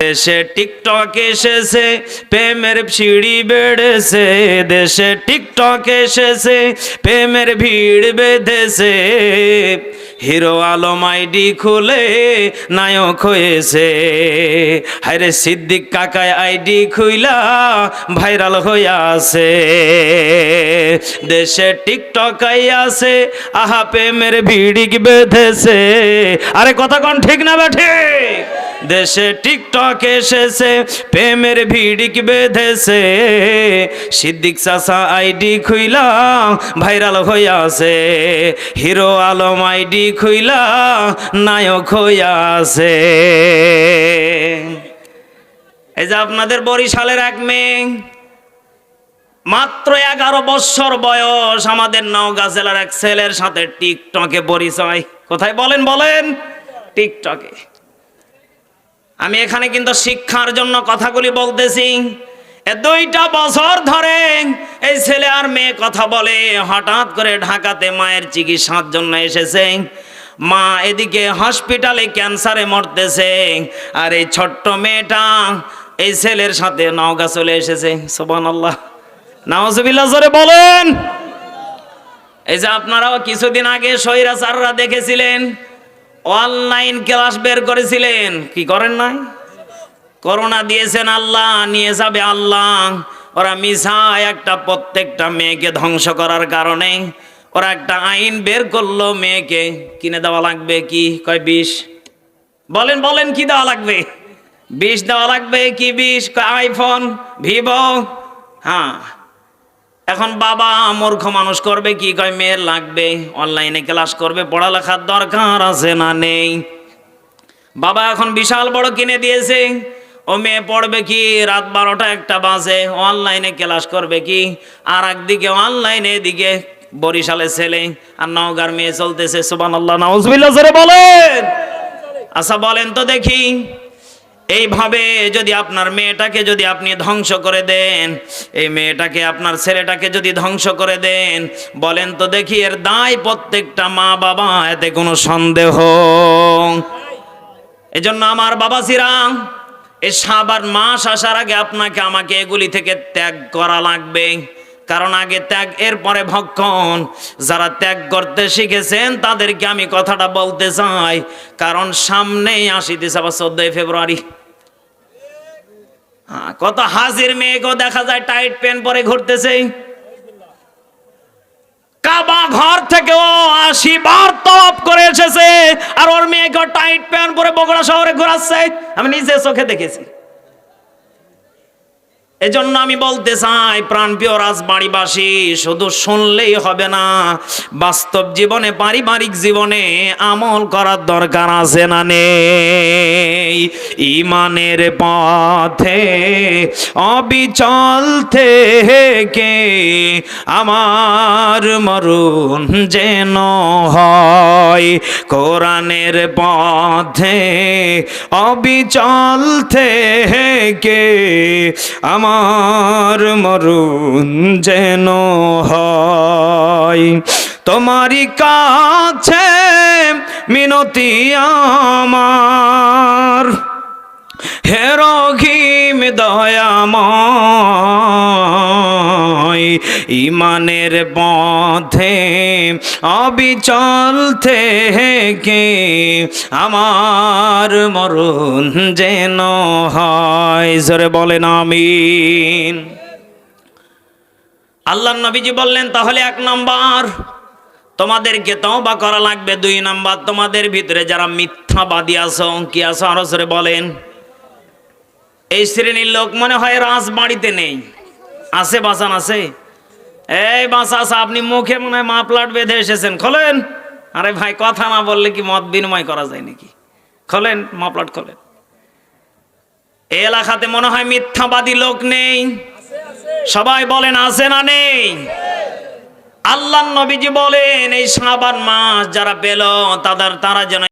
দেশে টিকটক এসেছে, প্রেমের সিঁড়ি বেড়েছে। দেশে টিকটক এসেছে, প্রেমের ভিড় বেঁধেছে। হিরো আলম আইডি খুলে নায়ক হয়েছে। হায়রে সিদ্দিক কাকায় আইডি খুইলা ভাইরাল আছে দেশে টিকটক আছে, আহা প্রেমের ভিড়ি বেঁধেছে। আরে কথা কোন ঠিক না বেঠে দেশে টিকটক এসেছে, প্রেমের ভিড়িক বেঁধেছে। সিদ্দিক চাষা আইডি খুইলা ভাইরাল হইয়াছে। হিরো আলম আইডি খুইলা নায়ক হইয়া আছে এই যে আপনাদের বরিশালের এক মেয়ে, মাত্র এগারো বছর বয়স, আমাদের নওগাঁ জেলার এক ছেলের সাথে টিকটকে পরিচয়। কোথায় বলেন বলেন? টিকটকে। আমি এখানে কিন্তু শিক্ষার জন্য কথাগুলি বলতেছি। দুইটা বছর ধরে এই ছেলে আর মেয়ে কথা বলে, হঠাৎ করে ঢাকাতে মায়ের চিকিৎসার জন্য এসেছে। মা এদিকে হসপিটালে ক্যান্সারে মরতেছে। আর এই ছোট্ট মেয়েটা এই ছেলের সাথে নওগাঁ চলে এসেছে। সোবান আল্লাহ নাওজবিল্লাহ জোরে বলেন। এই যে আপনারাও কিছুদিন আগে স্বৈরাচাররা দেখেছিলেন অনলাইন ক্লাস বের করেছিলেন। কি করেন নাই? করোনা দিয়েছেন আল্লাহ, নিয়ে যাবে আল্লাহ। ওরা মিশায় একটা প্রত্যেকটা মেয়েকে ধ্বংস করার কারণে। ওরা একটা আইন বের করল মেয়েকে। কিনে দেওয়া লাগবে কি? কয়, বিষ। বলেন বলেন, কি দেওয়া লাগবে? বিষ দেওয়া লাগবে কি বিষ? কয়, আইফোন, ভিভো। হ্যাঁ এখন বাবা মূর্খ মানুষ করবে কি? কয়, মেয়ের লাগবে অনলাইনে ক্লাস করবে, পড়ালেখার দরকার আছে না নেই? বাবা এখন বিশাল বড় কিনে দিয়েছে। ও মেয়ে পড়বে কি? রাত বারোটা একটা বাজে। অনলাইনে ক্লাস করবে কি? আর একদিকে অনলাইনে এদিকে বরিশালের ছেলে। আর নওগার মেয়ে চলতেছে সুবান আল্লাহ নাউজবিল্লাহ বলেন। আচ্ছা বলেন তো দেখি। এইভাবে যদি আপনার মেয়েটাকে যদি আপনি ধ্বংস করে দেন, এই মেয়েটাকে আপনার ছেলেটাকে যদি ধ্বংস করে দেন, বলেন তো দেখি এর দায় প্রত্যেকটা মা বাবা এতে কোনো সন্দেহ? এজন্য আমার বাবা সিরাম এই সাবার মাস আসার আগে আপনাকে আমাকে এগুলি থেকে ত্যাগ করা লাগবে। কারণ আগে ত্যাগ, এরপরে ভক্ষণ। যারা ত্যাগ করতে শিখেছেন, তাদেরকে আমি কথাটা বলতে চাই। কারণ সামনেই আসিতেছে আবার চোদ্দই ফেব্রুয়ারি। কত হাজির মেয়েকেও দেখা যায় টাইট প্যান্ট পরে ঘুরতেছে। কাবা ঘর থেকে ও আশি বার তপ করে এসেছে, আর ওর মেয়েকে টাইট প্যান্ট পরে বগুড়া শহরে ঘোরাচ্ছে। আমি নিজে চোখে দেখেছি। এজন্য আমি বলতে চাই প্রাণপ্রিয় রাজবাড়িবাসী, শুধু শুনলেই হবে না। বাস্তব জীবনে, পারিবারিক জীবনে আমল করার দরকার আছে না নেই। ইমানের পথে, অবিচল থেকে আমার মরুন যেন হয়। কোরআনের পথে, অবিচল থেকে আমার মরুন যেন হয়। তোমারি কাছে মিনতি আমার। হে রহিম দয়াময় ইমানের পথে অবিচল থেকে আমার মরণ যেন হয়। জোরে বলেন, আমিন। আল্লাহ নবীজি বললেন, তাহলে এক নাম্বার, তোমাদেরকে তওবা করা লাগবে। দুই নাম্বার, তোমাদের ভিতরে যারা মিথ্যাবাদী আছো, কি আছো, আরও জোরে বলেন। এই শ্রেণির লোক মনে হয় রাজবাড়িতে নেই। আছে বাসান আছে? এই বাসা আপনি মুখে মনে হয় মাপলাট বেঁধে এসেছেন। খোলেন? আরে ভাই, কথা না বললে কি মত বিনিময় করা যায় নাকি? খোলেন? মাপলাট খোলেন। এলাকাতে মনে হয় মিথ্যাবাদী লোক নেই। সবাই বলেন, আছে না নেই? আল্লাহ নবীজি বলেন, এই সাবান মাস যারা পেল, তাদের, তারা যেন